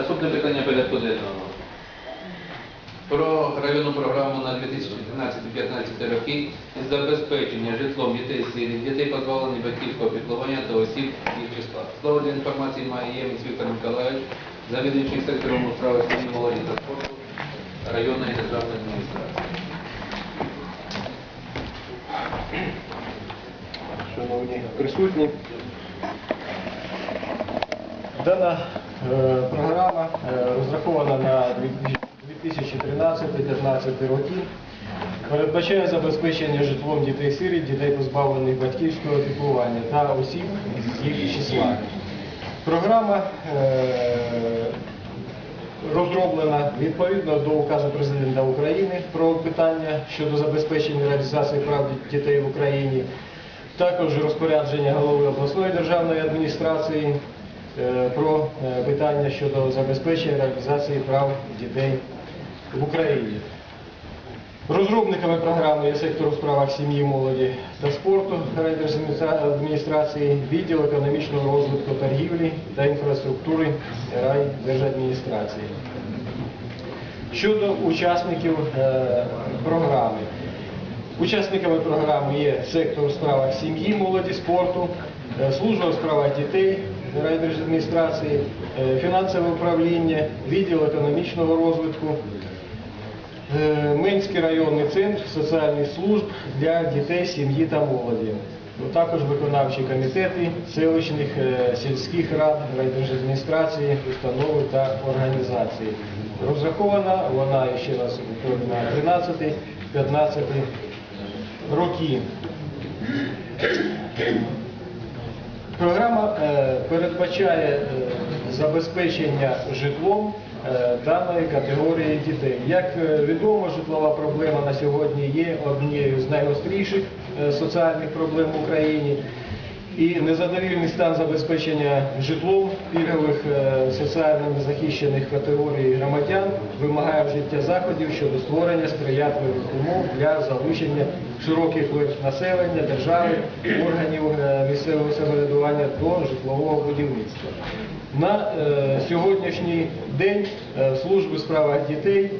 Наступне питання порядку денного. Про районну програму на 2013-2015 роки із забезпечення житлом дітей сиріт, дітей позбавлених батьківського піклування та осіб їх числа. Слово для інформації має Віктор Миколаївич, завідуючий сектором у справах сім'ї, молоді та спорту районної державної адміністрації. шановні присутні. Дана програма е, розрахована на 2013-2015 роки. Передбачає забезпечення житлом дітей-сиріт, дітей позбавлених батьківського піклування та осіб з їх числа. Програма е, розроблена відповідно до указу президента України про питання щодо забезпечення реалізації прав дітей в Україні, також розпорядження голови обласної державної адміністрації е, про е, питання щодо забезпечення реалізації прав дітей в Україні. Розробниками програми є сектор у справах сім'ї, молоді та спорту райдержадміністрації, відділ економічного розвитку торгівлі та інфраструктури райдержадміністрації. Щодо учасників е, програми. Учасниками програми є сектор у справах сім'ї, молоді, спорту, е, служба у справах дітей райдержадміністрації, е, фінансове управління, відділ економічного розвитку, Е, Минський районний центр соціальних служб для дітей, сім'ї та молоді. Ну, Також виконавчі комітети селищних е, сільських рад, райдержадміністрації, установи та організації. Розрахована вона ще раз на 13-15 роки. Програма е, передбачає е, забезпечення житлом е, даної категорії дітей. Як відомо, житлова проблема на сьогодні є однією з найгостріших соціальних проблем в Україні. І незадовільний стан забезпечення житлом пільгових е, соціально незахищених категорій громадян вимагає вжиття заходів щодо створення сприятливих умов для залучення широких верств населення, держави, органів е, місцевого самоврядування до житлового будівництва. На е, сьогоднішній день в служби у справах дітей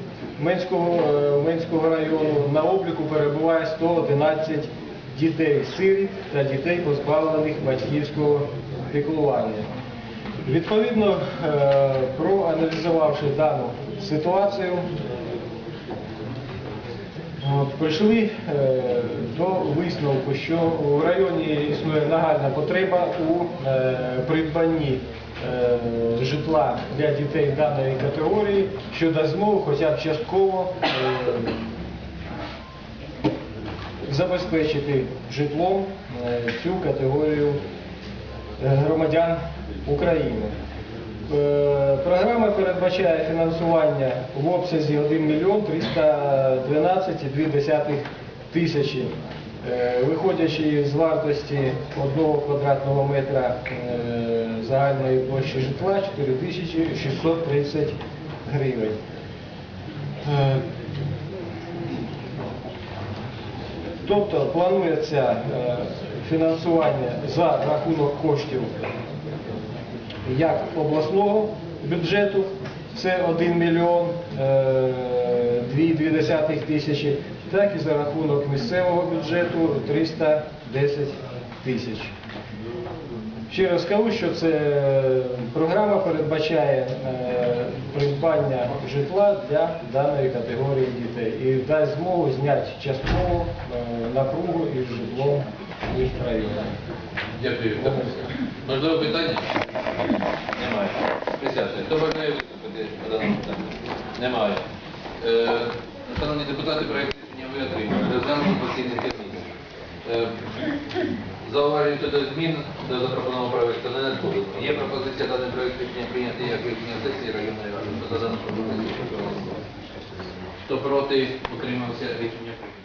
Менського, Менського району на обліку перебуває 111 дітей сиріт та дітей, позбавлених батьківського піклування. Відповідно, е, проаналізувавши дану ситуацію, прийшли е, до висновку, що в районі існує нагальна потреба у е, придбанні житла для дітей даної категорії, що дасть змогу хоча б частково забезпечити житлом е, цю категорію е, громадян України. Е, Програма передбачає фінансування в обсязі 1 мільйон 312,2 тисячі. Виходячи з вартості одного квадратного метра загальної площі житла 4630 гривень. Е, Тобто планується е, фінансування за рахунок коштів як обласного бюджету, це 1 мільйон 2,2 тисячі, так і за рахунок місцевого бюджету 310 тисяч. Ще раз скажу, що це е, програма передбачає е, придбання житла для даної категорії дітей і дасть змогу зняти частково е, напругу із житлом їх. Дякую. Можливо, питання? Немає. Присядьте. Хто бажає виступити по даному питанню? Немає. Е, Шановні депутати, проєкт рішення ви отримали. Розглянути постійний комісії. Е, Зауважень щодо змін до запропонованого проєкту не надходить. Є пропозиція даний проєкт рішення прийняти як рішення сесії районної ради. Хто проти, утримався рішення прийнято.